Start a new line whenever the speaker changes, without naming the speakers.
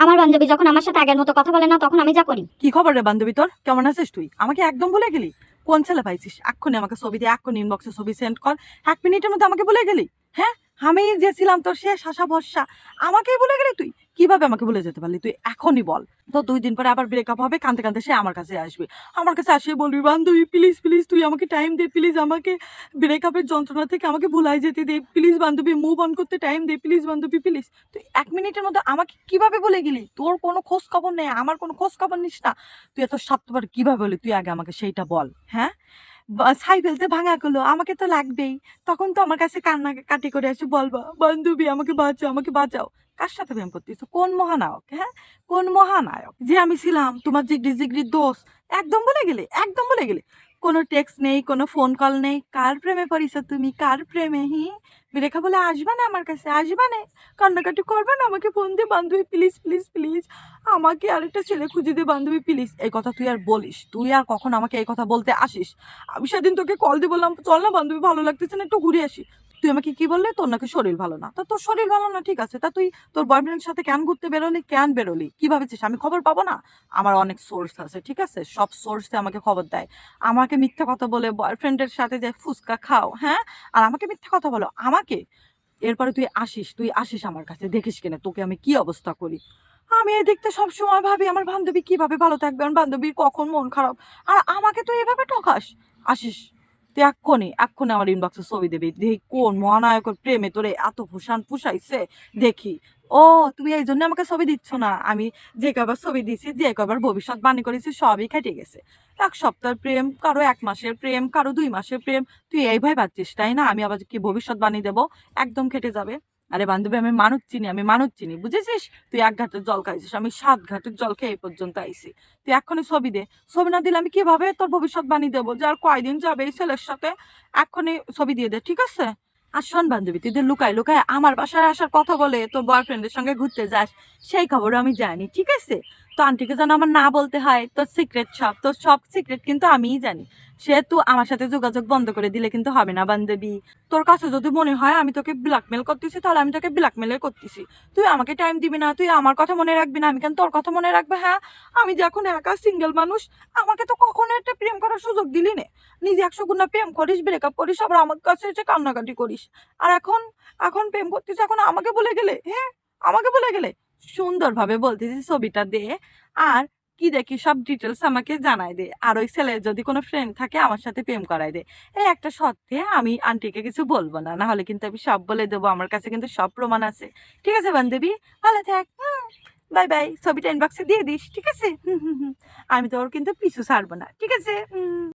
আমার বান্ধবী যখন আমার সাথে আগের মতো কথা বলে না, তখন আমি যা করি।
কি খবর রে বান্ধবী তোর? কেমন আছিস তুই? আমাকে একদম ভুলে গেলি? কোন ছেলে পাইছিস? এক্ষুনি আমাকে ছবি দিয়ে এক্ষুনি ইনবক্সে ছবি সেন্ড কর। এক মিনিটের মধ্যে আমাকে ভুলে গেলি? হ্যাঁ? আমি যে ছিলাম তোর শেষ আশা ভরসা। আমাকেই বলে গেলি তুই? কীভাবে আমাকে বলে যেতে পারলি? তুই এখনই বল। তো দুই দিন পরে আবার ব্রেকআপ হবে, কাঁদতে কাঁদতে সে আমার কাছে আসবে। আমার কাছে আসে বলবি, বান্ধবী প্লিজ প্লিজ তুই আমাকে টাইম দে প্লিজ আমাকে ব্রেকআপের যন্ত্রণা থেকে আমাকে ভুলাই যেতে দে। প্লিজ বান্ধবী মুভ অন করতে টাইম দে প্লিজ বান্ধবী প্লিজ তুই এক মিনিটের মধ্যে আমাকে কীভাবে বলে গেলি? তোর কোনো খোঁজ খবর নেই, আমার কোনো খোঁজ খবর নিস না। তুই এত স্বার্থপর কীভাবে বলি তুই আগে আমাকে সেইটা বল হ্যাঁ? ফেলতে ভাঙা করল আমাকে তো লাগবেই। তখন তো আমার কাছে কান্না কাটি করে এসে বলবা, বান্ধবী, আমাকে বাঁচাও আমাকে বাঁচাও। কার সাথে প্রেম করতেছো কোন মহানায়ক হ্যাঁ? কোন মহানায়ক? যে আমি ছিলাম, তোমার জিগড়ি জিগড়ির দোষ। একদম বলে গেলে, একদম বলে গেলে। কোনো টেক্সট নেই, কোনো ফোন কল নেই। কার প্রেমে পড়িস তুমি? কার প্রেমে? হি? রেখা বলে, আসবা না আমার কাছে? আসবা না? কান্নাকাটি করবে না আমাকে? ফোন দিয়ে বান্ধবী প্লিজ প্লিজ প্লিজ আমাকে আরেকটা ছেলে খুঁজে দে বান্ধবী প্লিজ এই কথা তুই আর বলিস? তুই আর কখন আমাকে এই কথা বলতে আসিস? আমি সেদিন তোকে কল দিয়ে বললাম, চল না বান্ধবী, ভালো লাগতেছে না, একটু ঘুরে আসি। তুই আমাকে কি বললে? তোর নাকি শরীর ভালো না। তা তোর শরীর ভালো না, ঠিক আছে। তা তুই তোর বয়ফ্রেন্ডের সাথে কেন ঘুরতে বেরোলি? কেন বেরোলি? কি ভাবেছিস? আমি খবর পাবো না? আমার অনেক সোর্স আছে, ঠিক আছে? সব সোর্সে আমাকে খবর দেয়। আমাকে মিথ্যা কথা বলে বয়ফ্রেন্ডের সাথে যে ফুচকা খাও হ্যাঁ? আর আমাকে মিথ্যা কথা বলো। আমাকে? এরপরে তুই আসিস তুই আসিস আমার কাছে, দেখিস কিনা তোকে আমি কি অবস্থা করি? আমি দেখতে সবসময় ভাবি, আমার বান্ধবী কীভাবে ভালো থাকবে? আমার বান্ধবীর কখন মন খারাপ? আর আমাকে তুই এভাবে ঠকাস? আসিস। তুই এক্ষুনি এক্ষুনি আমার ইনবক্সে ছবি দেবি। দেখি কোন মহানায়কের প্রেমে তোরে এত ফুসান ফুসাইছে দেখি। ও, তুমি এই জন্য আমাকে ছবি দিচ্ছ না। আমি যে কবার ছবি দিছি, যে কবার ভবিষ্যৎ বাণী করেছি, সবই খেটে গেছে। এক সপ্তাহের প্রেম, কারও এক মাসের প্রেম, কারও দুই মাসের প্রেম। তুই এইভাবে পাচ্ছিস তাই না? আমি আবার কি ভবিষ্যৎ বাণী দেবো? একদম খেটে যাবে। আরে বান্ধবী, আমি মানুষ চিনি, আমি মানুষ চিনি, বুঝেছিস? তুই এক ঘাটের জল খাইছিস, আমি সাত ঘাটের জল খেয়ে এই পর্যন্ত আইছি। তুই এক্ষুনি ছবি দে। ছবি না দিলে আমি কীভাবে তোর ভবিষ্যৎ বাণী দেবো? যে আর কয়দিন যাবে এই ছেলের সাথে, এক্ষুনি ছবি দিয়ে দে, ঠিক আছে? আর শোন বান্ধবী, তুই লুকায় লুকায় আমার বাসায় আসার কথা বলে তোর বয়ফ্রেন্ডের সঙ্গে ঘুরতে যাস, সেই খবরও আমি জানি, ঠিক আছে? তো আন্টিকে যেন আমার না বলতে হয়, তোর সিক্রেট সব, তোর সব সিক্রেট কিন্তু আমিই জানি। সেহেতু আমার সাথে যোগাযোগ বন্ধ করে দিলে কিন্তু হবে না বান্ধবী। তোর কাছে যদি মনে হয় আমি তোকে ব্ল্যাকমেল করতেছি, তাহলে আমি তোকে ব্ল্যাকমেলে করতেছি। তুই আমাকে টাইম দিবি না, তুই আমার কথা মনে রাখবি না। আমি কেন তোর কথা মনে রাখবে হ্যাঁ? আমি যে এখন একা সিঙ্গেল মানুষ, আমাকে তো কখনো একটা প্রেম করার সুযোগ দিলি না। নিজে একশো গুণা প্রেম করিস ব্রেকআপ করিস, আবার আমার কাছে এসে কান্নাকাটি করিস। আর এখন এখন প্রেম করতিস এখন আমাকে বলে গেলে হ্যাঁ? আমাকে বলে গেলে সুন্দরভাবে বলতেছি ছবিটা দে। আর কি দেখি সব ডিটেলস আমাকে জানাই দে। আর ওই ছেলের যদি কোনো ফ্রেন্ড থাকে আমার সাথে প্রেম করাই দে। এই একটা সত্যি আমি আন্টিকে কিছু বলব না না হলে কিন্তু আমি সব বলে দেবো। আমার কাছে কিন্তু সব প্রমাণ আছে। ঠিক আছে বান্ধবী? ভালো থাক। Bye bye. ছবিটা ইনবক্সে দিয়ে দিস। ঠিক আছে? আমি তোর কিন্তু পিছু ছাড়বো না। ঠিক আছে?